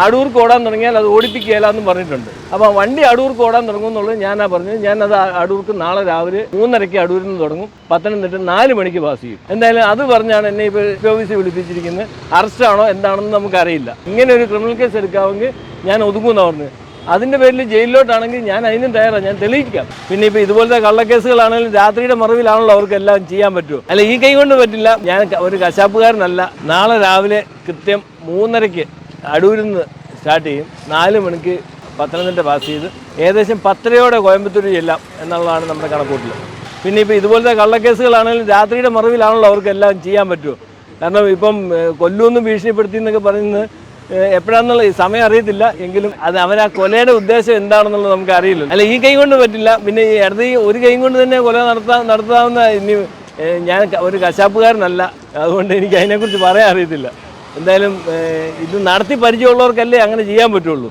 അടൂർക്ക് ഓടാൻ തുടങ്ങിയാൽ അത് ഓടിപ്പിക്കുകയില്ല എന്ന് പറഞ്ഞിട്ടുണ്ട്. അപ്പോൾ വണ്ടി അടൂർക്ക് ഓടാൻ തുടങ്ങുമെന്നുള്ളത് ഞാനാ പറഞ്ഞത്. ഞാനത് അടൂർക്ക് നാളെ രാവിലെ മൂന്നരയ്ക്ക് അടൂരിൽ നിന്ന് തുടങ്ങും. പത്തനംതിട്ട നാല് മണിക്ക് പാസ് ചെയ്യും. എന്തായാലും അത് പറഞ്ഞാണ് എന്നെ ഇപ്പോൾ ഓഫീസിൽ വിളിപ്പിച്ചിരിക്കുന്നത്. അറസ്റ്റാണോ എന്താണെന്ന് നമുക്കറിയില്ല. ഇങ്ങനെ ഒരു ക്രിമിനൽ കേസ് എടുക്കാമെങ്കിൽ ഞാൻ ഒതുങ്ങുമെന്നാണ് പറഞ്ഞത്. അതിന്റെ പേരിൽ ജയിലിലോട്ടാണെങ്കിൽ ഞാൻ അതിനും തയ്യാറാണ്. ഞാൻ തെളിയിക്കാം. പിന്നെ ഇപ്പൊ ഇതുപോലത്തെ കള്ളക്കേസുകളാണെങ്കിലും രാത്രിയുടെ മറവിലാണല്ലോ അവർക്കെല്ലാം ചെയ്യാൻ പറ്റുമോ? അല്ല ഈ കൈ കൊണ്ട് പറ്റില്ല. ഞാൻ ഒരു കശാപ്പുകാരനല്ല. നാളെ രാവിലെ കൃത്യം മൂന്നരയ്ക്ക് അടൂരിൽ നിന്ന് സ്റ്റാർട്ട് ചെയ്യും. നാല് മണിക്ക് പത്തനംതിട്ട പാസ് ചെയ്ത് ഏകദേശം പത്തരയോടെ കോയമ്പത്തൂർ ചെല്ലാം എന്നുള്ളതാണ് നമ്മുടെ കണക്കൂട്ടിൽ പിന്നെ ഇപ്പോൾ ഇതുപോലത്തെ കള്ളക്കേസുകളാണെങ്കിലും രാത്രിയുടെ മറവിലാണല്ലോ അവർക്ക് എല്ലാം ചെയ്യാൻ പറ്റുമോ കാരണം ഇപ്പം ഏഹ്, കൊല്ലുമെന്ന് ഭീഷണിപ്പെടുത്തി എന്നൊക്കെ പറയുന്നത് എപ്പോഴാന്നുള്ള സമയം അറിയത്തില്ല. എങ്കിലും അത് അവൻ ആ കൊലയുടെ ഉദ്ദേശം എന്താണെന്നുള്ളത് നമുക്ക് അറിയില്ല. അല്ല ഈ കൈ കൊണ്ട് പറ്റില്ല. പിന്നെ ഈ ഇടത് ഒരു കൈ കൊണ്ട് തന്നെ കൊല നടത്താ നടത്താവുന്ന ഇനി ഞാൻ ഒരു കശാപ്പുകാരനല്ല. അതുകൊണ്ട് എനിക്ക് അതിനെക്കുറിച്ച് പറയാൻ അറിയത്തില്ല. എന്തായാലും ഇത് നടത്തി പരിചയമുള്ളവർക്കല്ലേ അങ്ങനെ ചെയ്യാൻ പറ്റുള്ളൂ.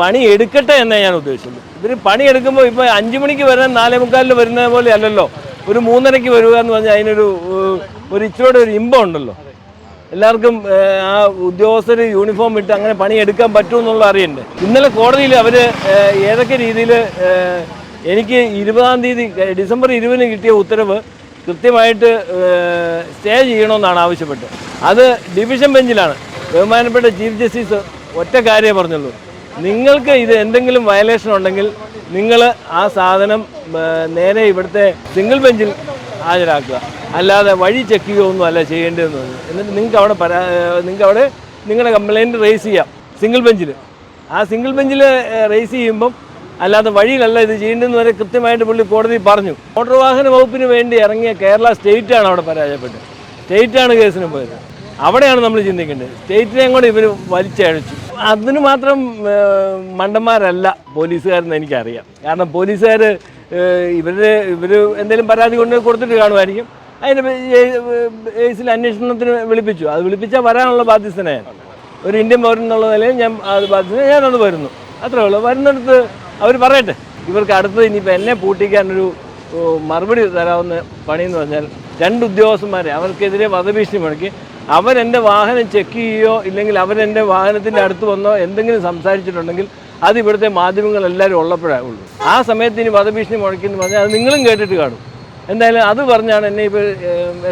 പണി എടുക്കട്ടെ എന്നേ ഞാൻ ഉദ്ദേശിച്ചുള്ളൂ ഇവർ പണി എടുക്കുമ്പോൾ ഇപ്പോൾ അഞ്ച് മണിക്ക് വരുന്ന നാലേ മുക്കാലിന് വരുന്ന പോലെ അല്ലല്ലോ. ഒരു മൂന്നരയ്ക്ക് വരിക എന്ന് പറഞ്ഞാൽ അതിനൊരു ഒരു ഇച്ചിരി ഒരു ഇമ്പം ഉണ്ടല്ലോ. എല്ലാവർക്കും ആ ഉദ്യോഗസ്ഥർ യൂണിഫോം ഇട്ട് അങ്ങനെ പണി പണിയെടുക്കാൻ പറ്റുമെന്നുള്ള അറിയണ്ടേ? ഇന്നലെ കോടതിയിൽ അവർ ഏതൊക്കെ രീതിയിൽ എനിക്ക് ഇരുപതാം തീയതി ഡിസംബർ ഇരുപതിന് കിട്ടിയ ഉത്തരവ് കൃത്യമായിട്ട് സ്റ്റേ ചെയ്യണമെന്നാണ് ആവശ്യപ്പെട്ട്. അത് ഡിവിഷൻ ബെഞ്ചിലാണ്. ബഹുമാനപ്പെട്ട ചീഫ് ജസ്റ്റിസ് ഒറ്റ കാര്യമേ പറഞ്ഞുള്ളൂ. നിങ്ങൾക്ക് ഇത് എന്തെങ്കിലും വയലേഷൻ ഉണ്ടെങ്കിൽ നിങ്ങൾ ആ സാധനം നേരെ ഇവിടുത്തെ സിംഗിൾ ബെഞ്ചിൽ ഹാജരാക്കുക. അല്ലാതെ വഴി ചെക്ക് ചെയ്യുകയൊന്നും അല്ല ചെയ്യേണ്ടതെന്ന് എന്നിട്ട് നിങ്ങൾക്ക് അവിടെ പരാ നിങ്ങൾക്ക് അവിടെ നിങ്ങളുടെ കംപ്ലയിന്റ് റേസ് ചെയ്യാം. സിംഗിൾ ബെഞ്ചിൽ. ആ സിംഗിൾ ബെഞ്ചിൽ റേസ് ചെയ്യുമ്പം അല്ലാതെ വഴിയിലല്ല ഇത് ചെയ്യേണ്ടതെന്ന് വരെ കൃത്യമായിട്ട് പുള്ളി കോടതി പറഞ്ഞു. മോട്ടോർ വാഹന വകുപ്പിന് വേണ്ടി ഇറങ്ങിയ കേരള സ്റ്റേറ്റാണ് അവിടെ പരാജയപ്പെട്ടത്. സ്റ്റേറ്റാണ് കേസിന് പോയത്. അവിടെയാണ് നമ്മൾ ചിന്തിക്കേണ്ടത്. സ്റ്റേറ്റിനെ കൂടെ ഇവർ വലിച്ചഴച്ചു അതിന് മാത്രം മണ്ടന്മാരല്ല പോലീസുകാരെന്ന് എനിക്കറിയാം. കാരണം പോലീസുകാർ ഇവരുടെ ഇവർ എന്തെങ്കിലും പരാതി കൊണ്ട് കൊടുത്തിട്ട് കാണുമായിരിക്കും. അതിന്റെ കേസിൽ അന്വേഷണത്തിന് വിളിപ്പിച്ചു. അത് വിളിപ്പിച്ചാൽ വരാനുള്ള ബാധ്യസ്ഥനാണ് ഒരു ഇന്ത്യൻ പൗരൻ എന്നുള്ള നിലയിൽ ഞാൻ അത് ബാധ്യത ഞാനത് വരുന്നു. അത്രേ ഉള്ളൂ. വരുന്നിടത്ത് അവർ പറയട്ടെ. ഇവർക്ക് അടുത്തത് ഇനിയിപ്പോൾ എന്നെ പൂട്ടിക്കാനൊരു മറുപടി തരാവുന്ന പണിയെന്ന് പറഞ്ഞാൽ രണ്ട് ഉദ്യോഗസ്ഥന്മാരെ അവർക്കെതിരെ വധഭീഷണി മുടക്കി അവരെന്റെ വാഹനം ചെക്ക് ചെയ്യുകയോ ഇല്ലെങ്കിൽ അവരെന്റെ വാഹനത്തിന്റെ അടുത്ത് വന്നോ എന്തെങ്കിലും സംസാരിച്ചിട്ടുണ്ടെങ്കിൽ അത് ഇവിടുത്തെ മാധ്യമങ്ങളെല്ലാവരും ഉള്ളപ്പോഴേ ഉള്ളൂ. ആ സമയത്ത് ഇനി വധഭീഷണി മുടക്കി എന്ന് പറഞ്ഞാൽ അത് നിങ്ങളും കേട്ടിട്ട് കാണും. എന്തായാലും അത് പറഞ്ഞാണ് എന്നെ ഇപ്പോൾ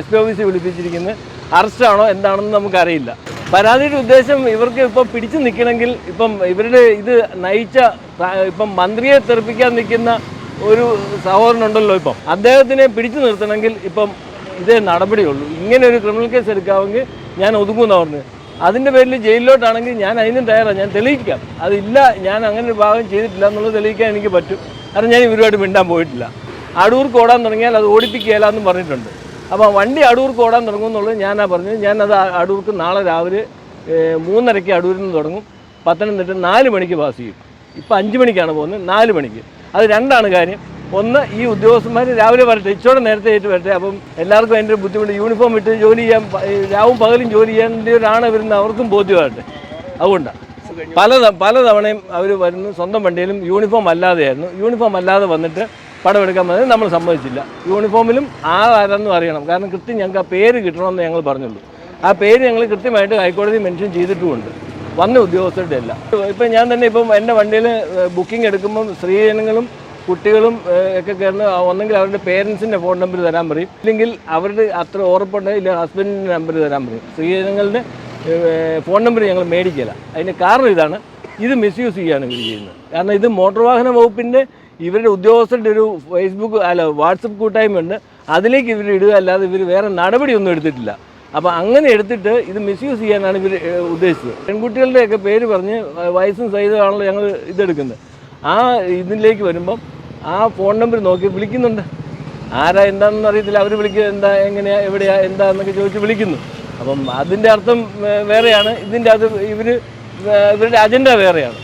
എസ് പി ഓഫീസിൽ വിളിപ്പിച്ചിരിക്കുന്നത്. അറസ്റ്റാണോ എന്താണെന്ന് നമുക്കറിയില്ല. പരാതിയുടെ ഉദ്ദേശം ഇവർക്ക് ഇപ്പം പിടിച്ചു നിൽക്കണമെങ്കിൽ ഇപ്പം ഇവരുടെ ഇത് നയിച്ച ഇപ്പം മന്ത്രിയെ തെറിപ്പിക്കാൻ നിൽക്കുന്ന ഒരു സഹോദരനുണ്ടല്ലോ ഇപ്പം. അദ്ദേഹത്തിനെ പിടിച്ചു നിർത്തണമെങ്കിൽ ഇപ്പം ഇതേ നടപടിയുള്ളൂ ഇങ്ങനെ ഒരു ക്രിമിനൽ കേസ് എടുക്കാമെങ്കിൽ ഞാൻ ഒതുങ്ങുമെന്ന് പറഞ്ഞ് അതിന്റെ പേരിൽ ജയിലിലോട്ടാണെങ്കിൽ ഞാൻ അതിനും തയ്യാറാണ്. ഞാൻ തെളിയിക്കാം. അതില്ല ഞാൻ അങ്ങനെ ഒരു ഭാഗം ചെയ്തിട്ടില്ല എന്നുള്ളത് തെളിയിക്കാൻ എനിക്ക് പറ്റും. കാരണം ഞാൻ ഇവരുമായിട്ട് മിണ്ടാൻ പോയിട്ടില്ല. അടൂർക്ക് ഓടാൻ തുടങ്ങിയാൽ അത് ഓടിപ്പിക്കുകയില്ല എന്നും പറഞ്ഞിട്ടുണ്ട്. അപ്പോൾ വണ്ടി അടൂർക്ക് ഓടാൻ തുടങ്ങുമെന്നുള്ളത് ഞാനാ പറഞ്ഞത്. ഞാനത് അടൂർക്ക് നാളെ രാവിലെ മൂന്നരയ്ക്ക് അടൂരിൽ നിന്ന് തുടങ്ങും. പത്തനംതിട്ട നാല് മണിക്ക് പാസ് ചെയ്യും. ഇപ്പം അഞ്ച് മണിക്കാണ് പോകുന്നത്. നാല് മണിക്ക്. അത് രണ്ടാണ് കാര്യം. ഒന്ന് ഈ ഉദ്യോഗസ്ഥന്മാർ രാവിലെ വരട്ടെ ഇച്ചോടെ നേരത്തെ ആയിട്ട് വരട്ടെ. അപ്പം എല്ലാവർക്കും അതിന്റെ ഒരു ബുദ്ധിമുട്ട്. യൂണിഫോം ഇട്ട് ജോലി ചെയ്യാൻ രാവും പകലും ജോലി ചെയ്യേണ്ടവരാണ് വരുന്നത് അവർക്കും ബോധ്യമാകട്ടെ. അതുകൊണ്ടാണ് പല പലതവണയും പല തവണയും അവർ വരുന്നു സ്വന്തം വണ്ടിയിലും യൂണിഫോം അല്ലാതെയായിരുന്നു. യൂണിഫോം അല്ലാതെ വന്നിട്ട് പടമെടുക്കാൻ വന്നത് നമ്മൾ സമ്മതിച്ചില്ല. യൂണിഫോമിലും ആരാരെന്നും അറിയണം. കാരണം കൃത്യം ഞങ്ങൾക്ക് ആ പേര് കിട്ടണമെന്ന് ഞങ്ങൾ പറഞ്ഞുള്ളൂ. ആ പേര് ഞങ്ങൾ കൃത്യമായിട്ട് ഹൈക്കോടതി മെൻഷൻ ചെയ്തിട്ടുമുണ്ട്. വന്ന ഉദ്യോഗസ്ഥരുടെ അല്ല ഇപ്പം ഞാൻ തന്നെ ഇപ്പം എന്റെ വണ്ടിയിൽ ബുക്കിംഗ് എടുക്കുമ്പം സ്ത്രീജനങ്ങളും കുട്ടികളും ഒക്കെ കയറുന്ന ഒന്നെങ്കിൽ അവരുടെ പേരൻസിന്റെ ഫോൺ നമ്പർ തരാൻ പറയും. ഇല്ലെങ്കിൽ അവരുടെ അത്ര ഉറപ്പുണ്ടെങ്കിൽ ഇല്ല ഹസ്ബൻഡിന്റെ നമ്പർ തരാൻ പറയും. സ്ത്രീജനങ്ങളുടെ ഫോൺ നമ്പർ ഞങ്ങൾ മേടിക്കില്ല അതിന്റെ കാരണം ഇതാണ്. ഇത് മിസ്യൂസ് ചെയ്യുകയാണ് ഇവർ ചെയ്യുന്നത്. കാരണം ഇത് മോട്ടോർ വാഹന വകുപ്പിന്റെ ഇവരുടെ ഉദ്യോഗസ്ഥരുടെ ഒരു ഫേസ്ബുക്ക് അല്ല വാട്സപ്പ് കൂട്ടായ്മ ഉണ്ട് അതിലേക്ക് ഇവർ ഇടുക അല്ലാതെ ഇവർ വേറെ നടപടിയൊന്നും എടുത്തിട്ടില്ല. അപ്പോൾ അങ്ങനെ എടുത്തിട്ട് ഇത് മിസ്യൂസ് ചെയ്യാനാണ് ഇവർ ഉദ്ദേശിച്ചത്. പെൺകുട്ടികളുടെയൊക്കെ പേര് പറഞ്ഞ് വയസ്സും സഹിതമാണല്ലോ ഞങ്ങൾ ഇതെടുക്കുന്നത്. ആ ഇതിലേക്ക് വരുമ്പം ആ ഫോൺ നമ്പർ നോക്കി വിളിക്കുന്നുണ്ട്. ആരാ എന്താണെന്ന് അറിയത്തില്ല. അവർ വിളിക്കുക എന്താ എങ്ങനെയാ എവിടെയാ എന്താ എന്നൊക്കെ ചോദിച്ച് വിളിക്കുന്നു. അപ്പം അതിന്റെ അർത്ഥം വേറെയാണ്. ഇതിന്റെ അത് ഇവർ ഇവരുടെ അജണ്ട വേറെയാണ്.